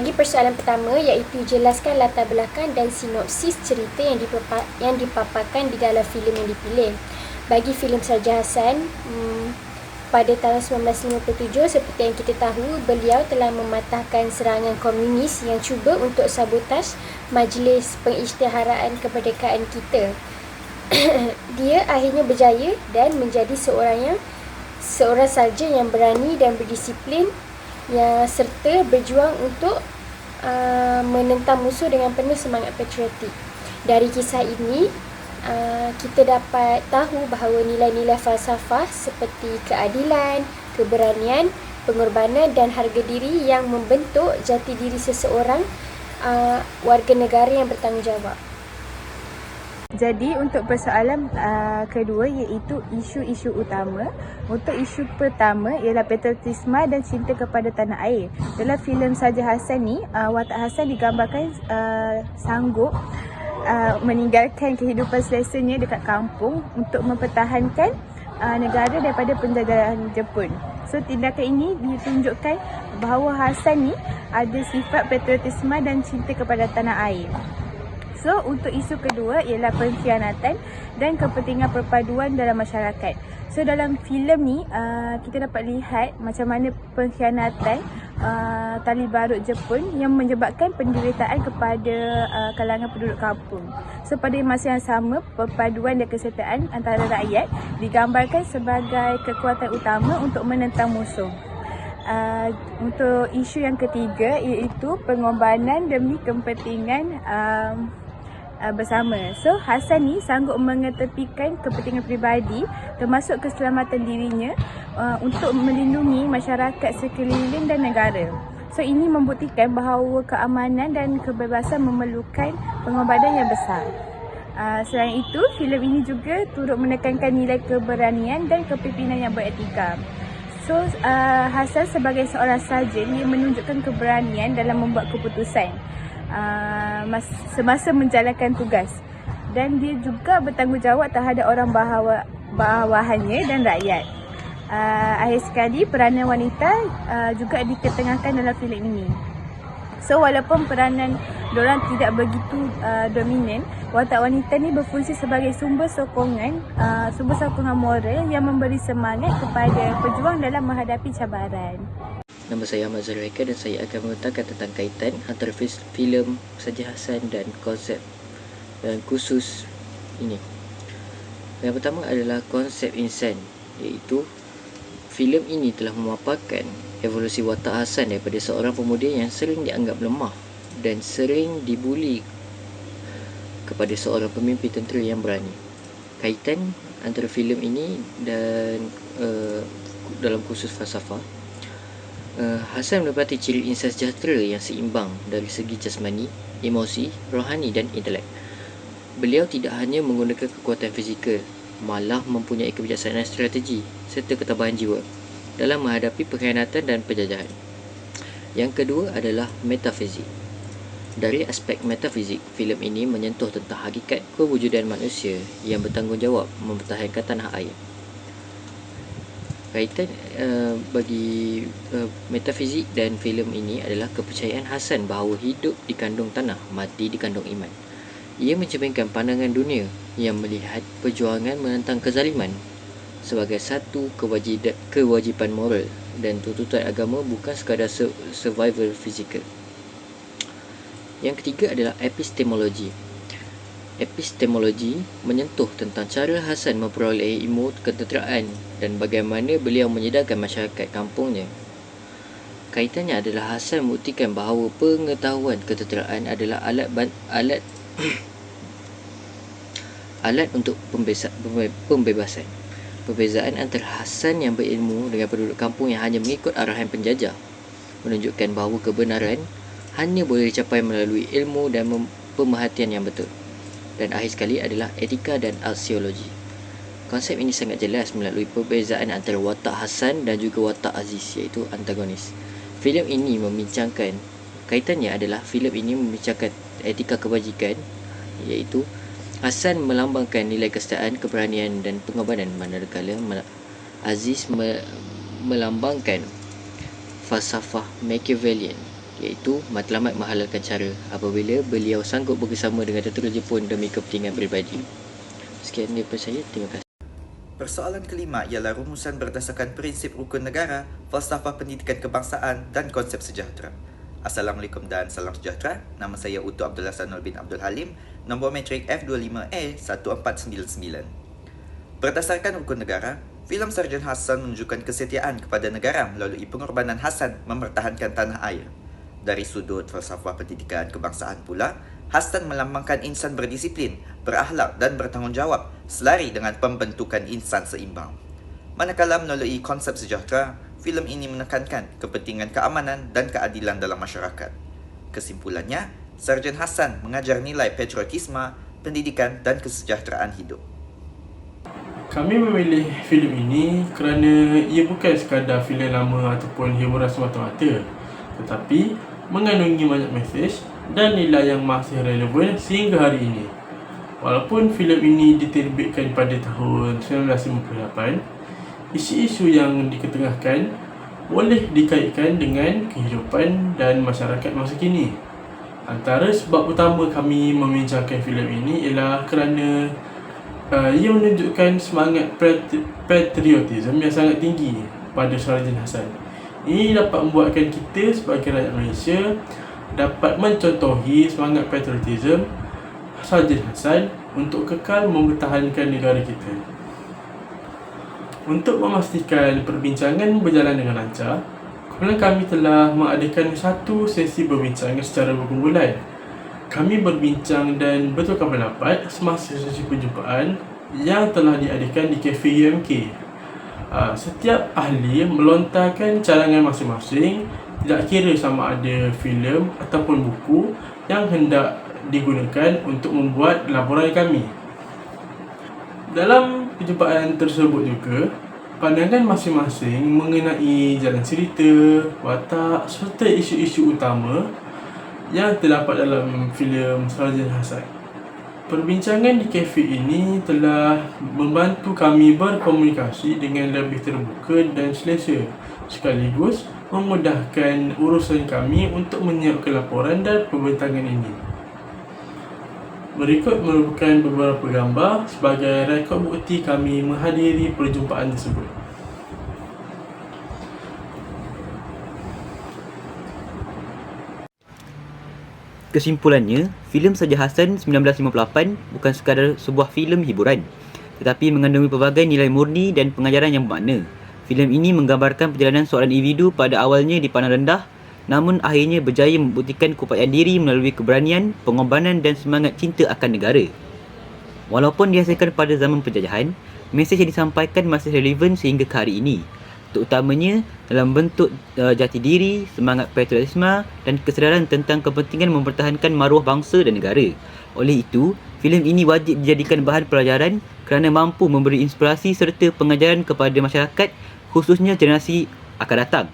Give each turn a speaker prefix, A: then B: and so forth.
A: Bagi persoalan pertama iaitu jelaskan latar belakang dan sinopsis cerita yang, dipapa- yang dipaparkan di dalam filem yang dipilih. Bagi filem Sarja Hassan, hmm, pada tahun 1957 seperti yang kita tahu, beliau telah mematahkan serangan komunis yang cuba untuk sabotaj Majlis Pengisytiharaan Kemerdekaan kita. Dia akhirnya berjaya dan menjadi seorang yang seorang sarjan yang berani dan berdisiplin yang serta berjuang untuk uh, menentang musuh dengan penuh semangat patriotik. Dari kisah ini, uh, kita dapat tahu bahawa nilai-nilai falsafah seperti keadilan, keberanian, pengorbanan dan harga diri yang membentuk jati diri seseorang uh, warga negara yang bertanggungjawab.
B: Jadi untuk persoalan uh, kedua iaitu isu-isu utama. Untuk isu pertama ialah patriotisme dan cinta kepada tanah air. Dalam filem Saja Hassan ni, uh, watak Hassan digambarkan uh, sanggup uh, meninggalkan kehidupan selesanya dekat kampung untuk mempertahankan uh, negara daripada penjajahan Jepun. So tindakan ini ditunjukkan bahawa Hassan ni ada sifat patriotisme dan cinta kepada tanah air. So, untuk isu kedua ialah pengkhianatan dan kepentingan perpaduan dalam masyarakat. So, dalam filem ni, uh, kita dapat lihat macam mana pengkhianatan uh, tali barut Jepun yang menyebabkan penderitaan kepada uh, kalangan penduduk kampung. So, pada masa yang sama, perpaduan dan kesetaraan antara rakyat digambarkan sebagai kekuatan utama untuk menentang musuh. Uh, untuk isu yang ketiga iaitu pengorbanan demi kepentingan um, uh, bersama. So Hasan ni sanggup mengetepikan kepentingan peribadi termasuk keselamatan dirinya uh, untuk melindungi masyarakat sekeliling dan negara. So ini membuktikan bahawa keamanan dan kebebasan memerlukan pengorbanan yang besar. Uh, selain itu, filem ini juga turut menekankan nilai keberanian dan kepimpinan yang beretika. So, uh, Hasan sebagai seorang sarjan, dia menunjukkan keberanian dalam membuat keputusan uh, semasa menjalankan tugas dan dia juga bertanggungjawab terhadap orang bahawa bahawahannya dan rakyat. Uh, akhir sekali peranan wanita uh, juga diketengahkan dalam filem ini. So walaupun peranan diorang tidak begitu uh, dominan, watak wanita ni berfungsi sebagai sumber sokongan, uh, sumber sokongan moral yang memberi semangat kepada pejuang dalam menghadapi cabaran.
C: Nama saya Ahmad Zulaika dan saya akan mengutarakan tentang kaitan antara filem Saja dan konsep dan khusus ini. Yang pertama adalah konsep insan iaitu filem ini telah memaparkan evolusi watak Hasan daripada seorang pemuda yang sering dianggap lemah dan sering dibuli kepada seorang pemimpin tentera yang berani. Kaitan antara filem ini dan uh, dalam khusus falsafah uh, Hasan mendapati ciri insan sejahtera yang seimbang dari segi jasmani, emosi, rohani dan intelek. Beliau tidak hanya menggunakan kekuatan fizikal, malah mempunyai kebijaksanaan strategi serta ketabahan jiwa dalam menghadapi pengkhianatan dan penjajahan. Yang kedua adalah metafizik. Dari aspek metafizik, filem ini menyentuh tentang hakikat kewujudan manusia yang bertanggungjawab mempertahankan tanah air kaitan uh, bagi uh, metafizik dan filem ini adalah kepercayaan Hasan bahawa hidup dikandung tanah, mati dikandung iman. Ia mencerminkan pandangan dunia yang melihat perjuangan menentang kezaliman sebagai satu kewajipan moral dan tuntutan agama bukan sekadar survival fizikal. Yang ketiga adalah epistemologi epistemologi menyentuh tentang cara Hasan memperoleh ilmu ketenteraan dan bagaimana beliau menyedarkan masyarakat kampungnya. Kaitannya adalah Hasan membuktikan bahawa pengetahuan ketenteraan adalah alat alat alat untuk pembebasan. Perbezaan antara Hasan yang berilmu dengan penduduk kampung yang hanya mengikut arahan penjajah menunjukkan bahawa kebenaran hanya boleh dicapai melalui ilmu dan pemerhatian yang betul dan akhir sekali adalah etika dan arseologi. Konsep ini sangat jelas melalui perbezaan antara watak Hasan dan juga watak Aziz iaitu antagonis. Filem ini membincangkan kaitannya adalah filem ini membincangkan etika kebajikan iaitu Hasan melambangkan nilai kesetaraan, keberanian dan pengorbanan manakala Aziz me- melambangkan falsafah Machiavellian iaitu Matlamat Menghalalkan Cara apabila beliau sanggup bekerjasama dengan tentera Jepun demi kepentingan peribadi. Sekian daripada saya. Terima kasih.
D: Persoalan kelima ialah rumusan berdasarkan prinsip rukun negara, falsafah pendidikan kebangsaan dan konsep sejahtera. Assalamualaikum dan salam sejahtera. Nama saya Utu Abdul Hasanul bin Abdul Halim, nombor metrik F25A1499. Berdasarkan rukun negara, filem Sarjan Hasan menunjukkan kesetiaan kepada negara melalui pengorbanan Hasan mempertahankan tanah air. Dari sudut falsafah pendidikan kebangsaan pula, Hasan melambangkan insan berdisiplin, berakhlak dan bertanggungjawab selari dengan pembentukan insan seimbang. Manakala melalui konsep sejahtera, filem ini menekankan kepentingan keamanan dan keadilan dalam masyarakat. Kesimpulannya, Sarjan Hasan mengajar nilai patriotisme, pendidikan dan kesejahteraan hidup.
E: Kami memilih filem ini kerana ia bukan sekadar filem lama ataupun hiburan semata-mata tetapi mengandungi banyak mesej dan nilai yang masih relevan sehingga hari ini. Walaupun filem ini diterbitkan pada tahun 1958, isu-isu yang diketengahkan boleh dikaitkan dengan kehidupan dan masyarakat masa kini. Antara sebab utama kami membincangkan filem ini ialah kerana uh, ia menunjukkan semangat patriotisme yang sangat tinggi pada Sarjan Hasan. Ini dapat membuatkan kita sebagai rakyat Malaysia dapat mencontohi semangat patriotisme Sarjan Hasan untuk kekal mempertahankan negara kita. Untuk memastikan perbincangan berjalan dengan lancar, kumpulan kami telah mengadakan satu sesi perbincangan secara berkumpulan. Kami berbincang dan betulkan pendapat semasa sesi perjumpaan yang telah diadakan di Cafe UMK uh, setiap ahli melontarkan cadangan masing-masing tidak kira sama ada filem ataupun buku yang hendak digunakan untuk membuat laporan kami. Dalam perjumpaan tersebut juga, pandangan masing-masing mengenai jalan cerita, watak serta isu-isu utama yang terdapat dalam filem Sarjan Hasan. Perbincangan di kafe ini telah membantu kami berkomunikasi dengan lebih terbuka dan selesa sekaligus memudahkan urusan kami untuk menyiapkan laporan dan pembentangan ini. Berikut merupakan beberapa gambar sebagai rekod bukti kami menghadiri perjumpaan tersebut.
F: Kesimpulannya, filem Saja Hasan 1958 bukan sekadar sebuah filem hiburan tetapi mengandungi pelbagai nilai murni dan pengajaran yang bermakna. Filem ini menggambarkan perjalanan seorang individu pada awalnya dipandang rendah namun akhirnya berjaya membuktikan keupayaan diri melalui keberanian, pengorbanan dan semangat cinta akan negara. Walaupun dihasilkan pada zaman penjajahan, mesej yang disampaikan masih relevan sehingga ke hari ini terutamanya dalam bentuk uh, jati diri, semangat patriotisme dan kesedaran tentang kepentingan mempertahankan maruah bangsa dan negara. Oleh itu, filem ini wajib dijadikan bahan pelajaran kerana mampu memberi inspirasi serta pengajaran kepada masyarakat khususnya generasi akan datang.